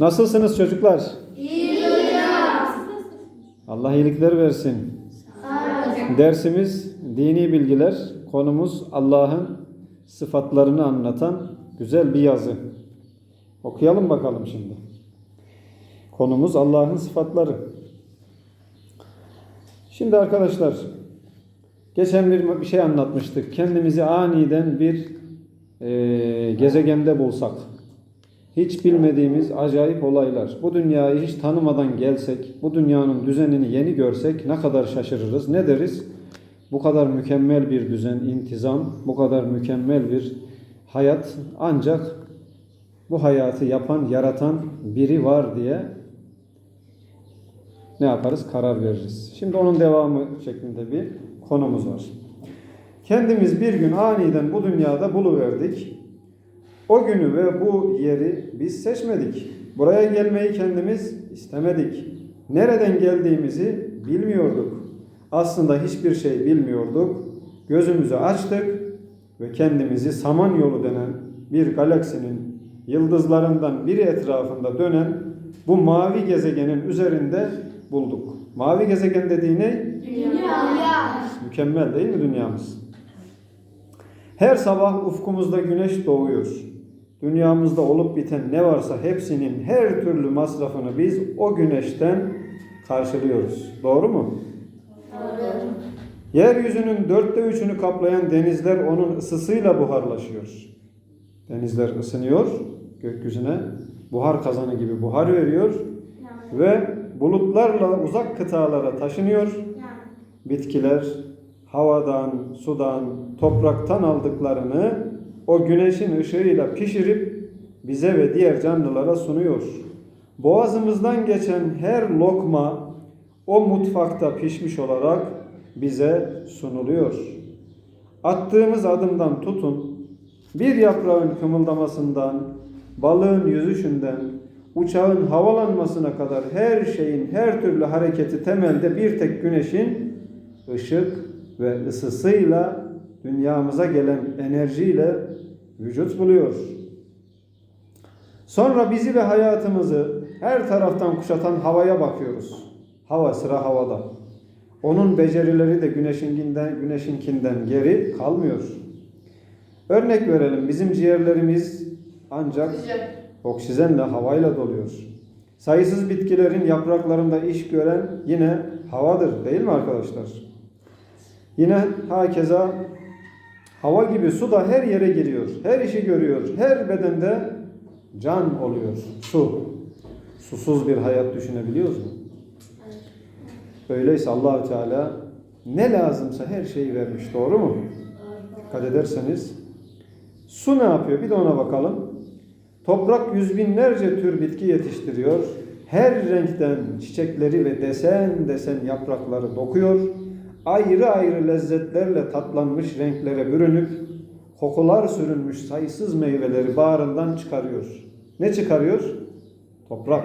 Nasılsınız çocuklar? İyi. Allah iyilikler versin. Dersimiz dini bilgiler. Konumuz Allah'ın sıfatlarını anlatan güzel bir yazı. Okuyalım bakalım şimdi. Konumuz Allah'ın sıfatları. Şimdi arkadaşlar geçen bir şey anlatmıştık. Kendimizi aniden bir e, gezegende bulsak. Hiç bilmediğimiz acayip olaylar. Bu dünyayı hiç tanımadan gelsek, bu dünyanın düzenini yeni görsek ne kadar şaşırırız. Ne deriz? Bu kadar mükemmel bir düzen, intizam, bu kadar mükemmel bir hayat ancak bu hayatı yapan, yaratan biri var diye ne yaparız? Karar veririz. Şimdi onun devamı şeklinde bir konumuz var. Kendimiz bir gün aniden bu dünyada buluverdik. O günü ve bu yeri biz seçmedik. Buraya gelmeyi kendimiz istemedik. Nereden geldiğimizi bilmiyorduk. Aslında hiçbir şey bilmiyorduk. Gözümüzü açtık ve kendimizi Samanyolu denen bir galaksinin yıldızlarından biri etrafında dönen bu mavi gezegenin üzerinde bulduk. Mavi gezegen dediği ne? Dünya. Mükemmel değil mi dünyamız? Her sabah ufkumuzda güneş doğuyor. Dünyamızda olup biten ne varsa hepsinin her türlü masrafını biz o güneşten karşılıyoruz. Doğru mu? Doğru. Yeryüzünün dörtte üçünü kaplayan denizler onun ısısıyla buharlaşıyor. Denizler ısınıyor, gökyüzüne buhar kazanı gibi buhar veriyor ve bulutlarla uzak kıtalara taşınıyor. Bitkiler havadan, sudan, topraktan aldıklarını o güneşin ışığıyla pişirip bize ve diğer canlılara sunuyor. Boğazımızdan geçen her lokma o mutfakta pişmiş olarak bize sunuluyor. Attığımız adımdan tutun, bir yaprağın kımıldamasından, balığın yüzüşünden, uçağın havalanmasına kadar her şeyin her türlü hareketi temelde bir tek güneşin ışık ve ısısıyla dünyamıza gelen enerjiyle vücut buluyor. Sonra bizi ve hayatımızı her taraftan kuşatan havaya bakıyoruz. Hava sıra havada. Onun becerileri de güneşinkinden, güneşinkinden geri kalmıyor. Örnek verelim bizim ciğerlerimiz ancak oksijenle havayla doluyor. Sayısız bitkilerin yapraklarında iş gören yine havadır değil mi arkadaşlar? Yine hakeza hava gibi su da her yere giriyor. Her işi görüyor. Her bedende can oluyor. Su. Susuz bir hayat düşünebiliyoruz mu? Öyleyse Allahü Teala ne lazımsa her şeyi vermiş. Doğru mu? Dikkat ederseniz su ne yapıyor? Bir de ona bakalım. Toprak yüz binlerce tür bitki yetiştiriyor. Her renkten çiçekleri ve desen desen yaprakları dokuyor. Ayrı ayrı lezzetlerle tatlanmış renklere bürünüp kokular sürünmüş sayısız meyveleri bağrından çıkarıyor. Ne çıkarıyor? Toprak.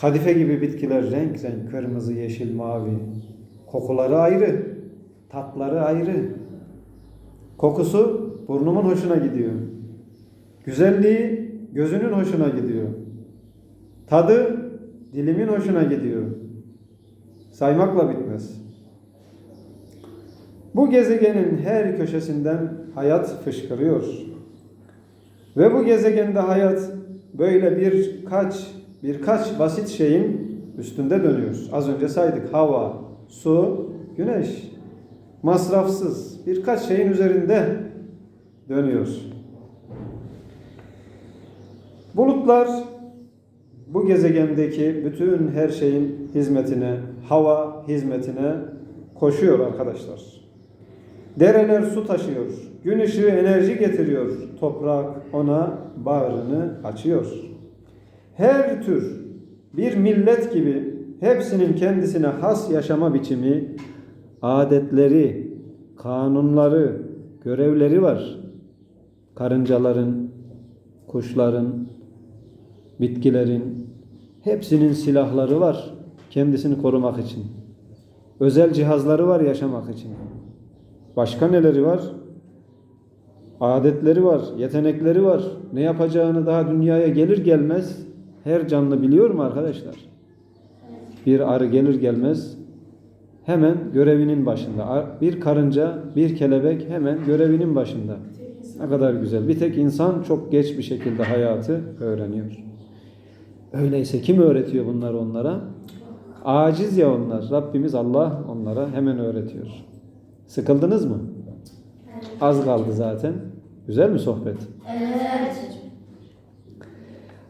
Kadife gibi bitkiler renk renk kırmızı, yeşil, mavi. Kokuları ayrı, tatları ayrı. Kokusu burnumun hoşuna gidiyor. Güzelliği gözünün hoşuna gidiyor. Tadı dilimin hoşuna gidiyor. Saymakla bitmez. Bu gezegenin her köşesinden hayat fışkırıyor. Ve bu gezegende hayat böyle birkaç birkaç basit şeyin üstünde dönüyor. Az önce saydık hava, su, güneş. Masrafsız birkaç şeyin üzerinde dönüyor. Bulutlar bu gezegendeki bütün her şeyin hizmetine, hava hizmetine koşuyor arkadaşlar. Dereler su taşıyor, gün ışığı enerji getiriyor, toprak ona bağrını açıyor. Her tür bir millet gibi hepsinin kendisine has yaşama biçimi, adetleri, kanunları, görevleri var. Karıncaların, kuşların, bitkilerin hepsinin silahları var kendisini korumak için. Özel cihazları var yaşamak için. Başka neleri var? Adetleri var, yetenekleri var. Ne yapacağını daha dünyaya gelir gelmez her canlı biliyor mu arkadaşlar? Bir arı gelir gelmez hemen görevinin başında. Bir karınca, bir kelebek hemen görevinin başında. Ne kadar güzel. Bir tek insan çok geç bir şekilde hayatı öğreniyor. Öyleyse kim öğretiyor bunları onlara? Aciz ya onlar. Rabbimiz Allah onlara hemen öğretiyor. Sıkıldınız mı? Az kaldı zaten. Güzel mi sohbet? Evet.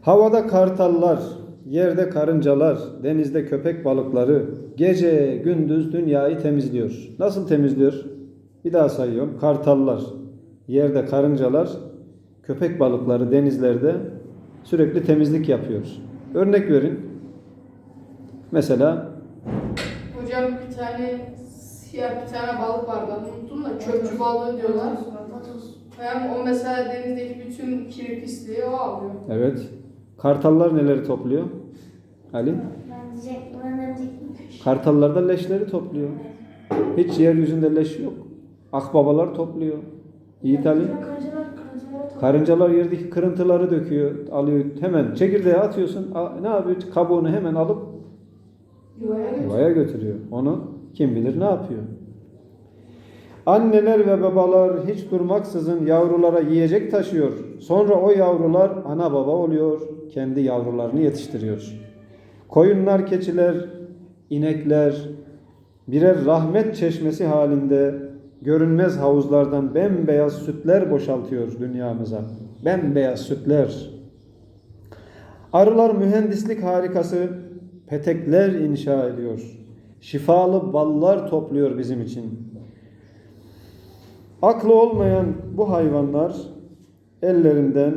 Havada kartallar, yerde karıncalar, denizde köpek balıkları gece gündüz dünyayı temizliyor. Nasıl temizliyor? Bir daha sayıyorum. Kartallar, yerde karıncalar, köpek balıkları denizlerde sürekli temizlik yapıyor. Örnek verin. Mesela Hocam bir tane siyah bir tane balık vardı adını unuttum da çöpçü balığı diyorlar. Yani o mesela denizdeki bütün kiri pisliği o alıyor. evet. Kartallar neleri topluyor? Ali? Ben ben. Kartallar da leşleri topluyor. Hiç yeryüzünde leş yok. Akbabalar topluyor. Yiğit Ali. Karıncalar, karıncalar topluyor. Karıncalar yerdeki kırıntıları döküyor, alıyor. Hemen çekirdeğe atıyorsun. Ne yapıyor? Kabuğunu hemen alıp yuvaya götürüyor. Onu kim bilir ne yapıyor. Anneler ve babalar hiç durmaksızın yavrulara yiyecek taşıyor. Sonra o yavrular ana baba oluyor. Kendi yavrularını yetiştiriyor. Koyunlar, keçiler, inekler birer rahmet çeşmesi halinde görünmez havuzlardan bembeyaz sütler boşaltıyor dünyamıza. Bembeyaz sütler. Arılar mühendislik harikası petekler inşa ediyor. Şifalı ballar topluyor bizim için. Aklı olmayan bu hayvanlar ellerinden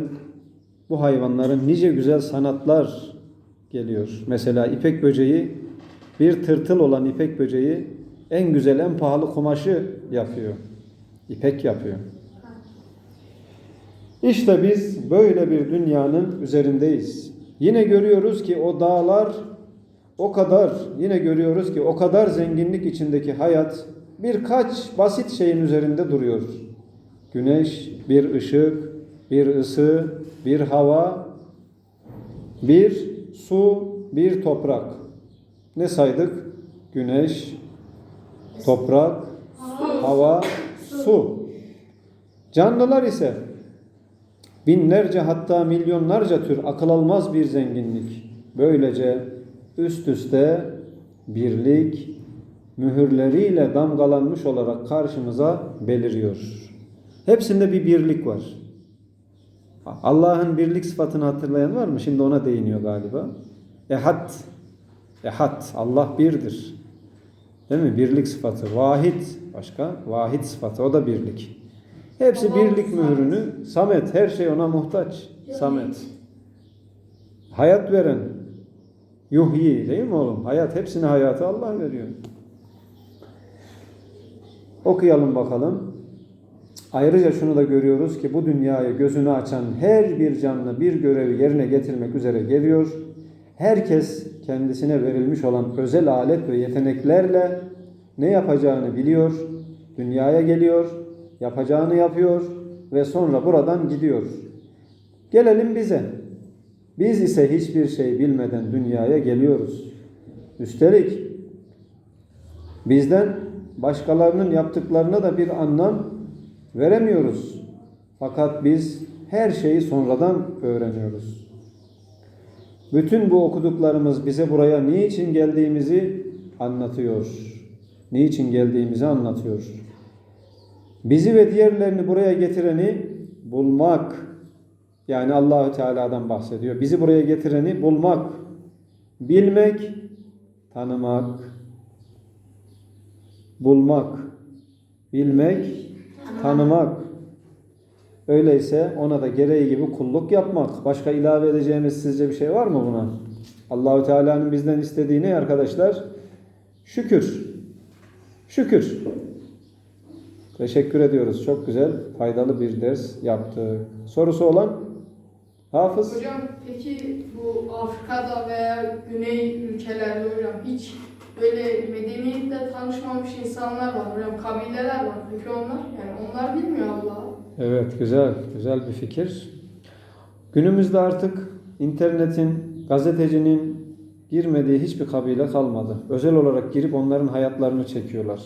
bu hayvanların nice güzel sanatlar geliyor. Mesela ipek böceği bir tırtıl olan ipek böceği en güzel en pahalı kumaşı yapıyor. İpek yapıyor. İşte biz böyle bir dünyanın üzerindeyiz. Yine görüyoruz ki o dağlar o kadar yine görüyoruz ki o kadar zenginlik içindeki hayat birkaç basit şeyin üzerinde duruyor. Güneş, bir ışık, bir ısı, bir hava, bir su, bir toprak. Ne saydık? Güneş, toprak, hava, su. Canlılar ise binlerce hatta milyonlarca tür akıl almaz bir zenginlik. Böylece üst üste birlik mühürleriyle damgalanmış olarak karşımıza beliriyor. Hepsinde bir birlik var. Allah'ın birlik sıfatını hatırlayan var mı? Şimdi ona değiniyor galiba. Ehad. Ehad. Allah birdir. Değil mi? Birlik sıfatı. Vahid. Başka? Vahid sıfatı. O da birlik. Hepsi Allah birlik Samet. mührünü. Samet. Her şey ona muhtaç. Samet. Hayat veren. Yuhyi değil mi oğlum? Hayat. Hepsine hayatı Allah veriyor. Okuyalım bakalım. Ayrıca şunu da görüyoruz ki bu dünyayı gözünü açan her bir canlı bir görevi yerine getirmek üzere geliyor. Herkes kendisine verilmiş olan özel alet ve yeteneklerle ne yapacağını biliyor. Dünyaya geliyor, yapacağını yapıyor ve sonra buradan gidiyor. Gelelim bize. Biz ise hiçbir şey bilmeden dünyaya geliyoruz. Üstelik bizden başkalarının yaptıklarına da bir anlam veremiyoruz. Fakat biz her şeyi sonradan öğreniyoruz. Bütün bu okuduklarımız bize buraya niçin geldiğimizi anlatıyor. Niçin geldiğimizi anlatıyor. Bizi ve diğerlerini buraya getireni bulmak. Yani Allahü Teala'dan bahsediyor. Bizi buraya getireni bulmak, bilmek, tanımak, bulmak, bilmek, tanımak. Öyleyse ona da gereği gibi kulluk yapmak. Başka ilave edeceğimiz sizce bir şey var mı buna? Allahü Teala'nın bizden istediği ne arkadaşlar? Şükür. Şükür. Teşekkür ediyoruz. Çok güzel, faydalı bir ders yaptı. Sorusu olan? Hafız? Hocam peki bu Afrika'da veya Güney ülkelerde hocam hiç böyle medeniyetle tanışmamış insanlar var hocam. Kabileler var. Peki onlar? Yani onlar bilmiyor Allah'ı. Evet, güzel, güzel bir fikir. Günümüzde artık internetin, gazetecinin girmediği hiçbir kabile kalmadı. Özel olarak girip onların hayatlarını çekiyorlar.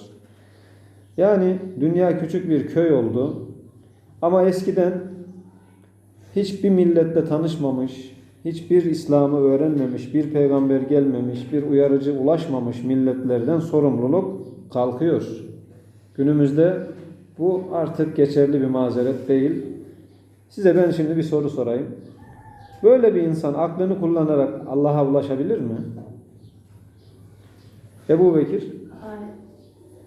Yani dünya küçük bir köy oldu. Ama eskiden hiçbir milletle tanışmamış, hiçbir İslam'ı öğrenmemiş, bir peygamber gelmemiş, bir uyarıcı ulaşmamış milletlerden sorumluluk kalkıyor. Günümüzde bu artık geçerli bir mazeret değil. Size ben şimdi bir soru sorayım. Böyle bir insan aklını kullanarak Allah'a ulaşabilir mi? Ebu Bekir.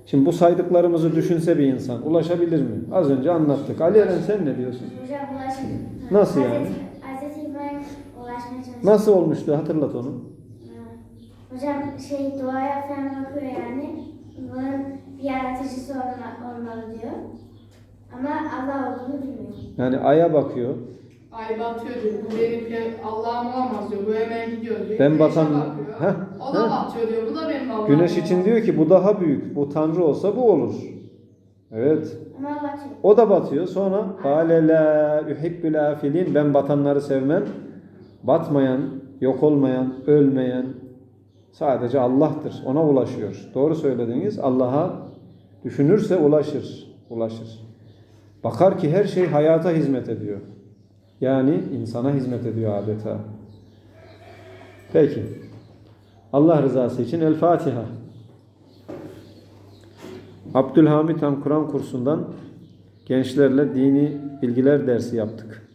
Şimdi bu saydıklarımızı düşünse bir insan ulaşabilir mi? Az önce anlattık. Ali Eren sen ne diyorsun? Hocam ulaşım. Nasıl yani? Hazreti İbrahim ulaşmaya çalışıyor. Nasıl olmuştu hatırlat onu. Ha. Hocam şey duaya falan bakıyor yani. Bunun bir yaratıcısı olma, olmalı diyor. Ama Allah olduğunu bilmiyor. Yani aya bakıyor. Ay batıyor diyor. Bu benim pe- Allah'ım olamaz diyor. Bu hemen gidiyor diyor. Ben Güneşe batan- bakıyor. Heh, O da heh. batıyor diyor. Bu da benim Allah'ım Güneş olamaz. için diyor ki bu daha büyük. Bu tanrı olsa bu olur. Evet. O da batıyor. Sonra "Kâle lâ yuhibbül afilin." Ben batanları sevmem. Batmayan, yok olmayan, ölmeyen sadece Allah'tır. Ona ulaşıyor. Doğru söylediniz. Allah'a düşünürse ulaşır. Ulaşır. Bakar ki her şey hayata hizmet ediyor. Yani insana hizmet ediyor adeta. Peki. Allah rızası için El Fatiha. Abdülhamit Han Kur'an kursundan gençlerle dini bilgiler dersi yaptık.